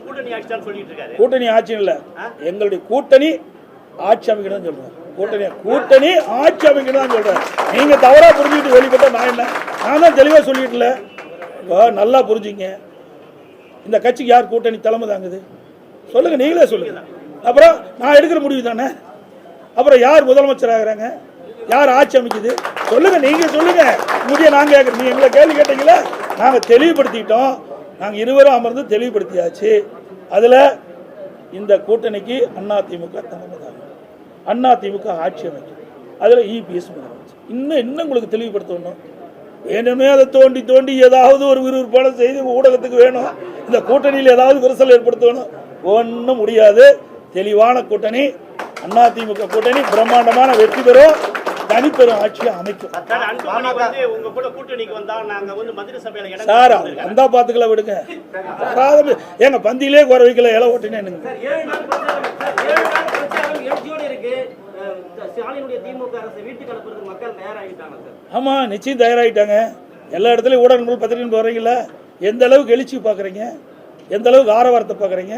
கூட்டணி ஆட்சி தான் சொல்லிட்டு இருக்காரு. கூட்டணி ஆட்சி இல்ல. எங்களுடைய கூட்டணி ஆட்சி அமைக்கணும் சொல்றேன் கூட்டணி கூட்டணி ஆட்சி அமைக்கணும் சொல்றேன் நீங்க தவறா புரிஞ்சுக்கிட்டு வெளிப்பட்ட நான் என்ன? நான் தான் தெளிவா சொல்லிட்டுல நல்லா புரிஞ்சுங்க. இந்த கட்சிக்கு யார் கூட்டணி தலைமை தாங்குது? சொல்லுங்க நீங்களே சொல்லுங்க. அப்புறம் நான் எடுக்கிற முடிவு தானே? அப்புறம் யார் முதலமைச்சர் ஆகுறாங்க? யார் ஆட்சி அமைக்குது? சொல்லுங்க நீங்க சொல்லுங்க. முடிய நாங்க கேட்குறோம் நீங்க எங்களை கேள்வி கேட்டீங்களா நாங்கள் தெளிவுபடுத்திக்கிட்டோம் நாங்கள் இருவரும் அமர்ந்து தெளிவுபடுத்தியாச்சு. அதில் இந்த கூட்டணிக்கு அண்ணா திமுக தலைமை அண்ணா திமுக ஆட்சி அமைக்கும். அதில் இபிஎஸ் முதலமைச்சர். இன்னும் இன்னும் உங்களுக்கு தெளிவுபடுத்தணும். வேணுமே அதை தோண்டி தோண்டி ஏதாவது ஒரு விறுவிறுப்பான செய்தி ஊடகத்துக்கு வேணும். இந்த கூட்டணியில் ஏதாவது விரிசல் ஏற்படுத்தணும். ஒன்றும் முடியாது. தெளிவான கூட்டணி. அதிமுக கூட்டணி பிரம்மாண்டமான வெற்றி பெறும். தனிப்பெரும் ஆட்சியை அமைக்கும். சார் அன்புமணி வந்து உங்க கூட கூட்டணிக்கு வந்தா நாங்க வந்து மந்திரி சபையில இடம் சார் வந்தா பாத்துக்கலாம் விடுங்க. ஏங்க பந்தியிலே குறை வைக்கல இலை ஓட்டினே ஏழு நாள் பிரச்சாரம் சார், ஏழு நாள் பிரச்சாரம் எழுச்சியோடு இருக்கு. அஹ், ஸ்டாலினுடைய திமுக அரசு வீட்டுக்கு அனுப்புறதுக்கு மக்கள் தயாராகிட்டாங்க சார். ஆமா நிச்சயம் தயாராகிட்டாங்க. எல்லா இடத்துலையும் ஊடகங்கள் பத்திரிகை வர்றீங்களா எந்த அளவுக்கு எழுச்சி பார்க்குறீங்க எந்த அளவுக்கு ஆரவாரத்தை பார்க்குறீங்க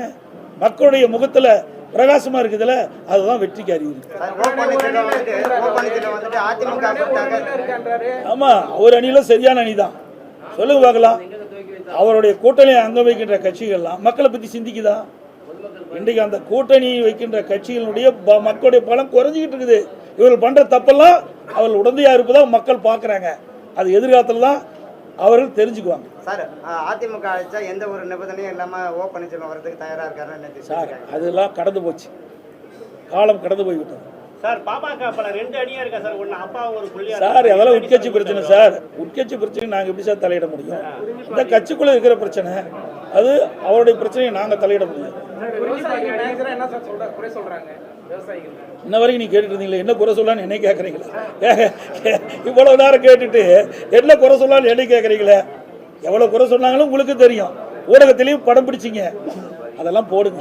மக்களுடைய முகத்துல பிரகாசமா இருக்குதுல்ல அதுதான் வெற்றிக்கு அறிகுறி சார், ஓ பன்னீர்செல்வம் வந்துட்டு ஓ பன்னீர்செல்வம் வந்துட்டு அதிமுக கொடுத்தாங்க. ஆமா அவர் அணியில சரியான அணி தான் சொல்லுங்க பார்க்கலாம். அவருடைய கூட்டணி அங்க வைக்கின்ற கட்சிகள்லாம் மக்களை பத்தி சிந்திக்குதா? இன்றைக்கு அந்த கூட்டணி வைக்கின்ற கட்சிகளுடைய மக்களுடைய பலம் குறைஞ்சிக்கிட்டு இருக்குது. இவர்கள் பண்ற தப்பெல்லாம் அவர்கள் உடந்தையா இருப்பதா மக்கள் பார்க்கறாங்க. அது எதிர்காலத்துல தான் அவர்கள் தெரிஞ்சுக்குவாங்க. சார் அதிமுக அழைச்சா எந்த ஒரு நிபந்தனையும் இல்லாம ஓ பன்னீர்செல்வம் வரதுக்கு தயாரா இருக்காருன்னு சார். அதெல்லாம் கடந்து போச்சு. காலம் கடந்து போய்விட்டது. சார் பாமக பல ரெண்டு அணியா இருக்கா சார்? அப்பா ஒரு புள்ளியா சார் அதெல்லாம் உட்கட்சி பிரச்சனை சார். உட்கட்சி பிரச்சனை நாங்கள் எப்படி சார் தலையிட முடியும்? இந்த கட்சிக்குள்ள இருக்கிற பிரச்சனை அது அவருடைய பிரச்சனையை நாங்க தலையிட முடியும் இன்ன வரைக்கும் நீ கேட்டுட்டு இருந்தீங்களே என்ன குறை சொல்லான்னு என்னை கேட்குறீங்களா இவ்வளவு நேரம் கேட்டுட்டு என்ன குறை சொல்லான்னு என்னை கேட்குறீங்களே எவ்வளோ குறை சொன்னாங்களும் உங்களுக்கு தெரியும். ஊடகத்திலையும் படம் பிடிச்சிங்க. அதெல்லாம் போடுங்க.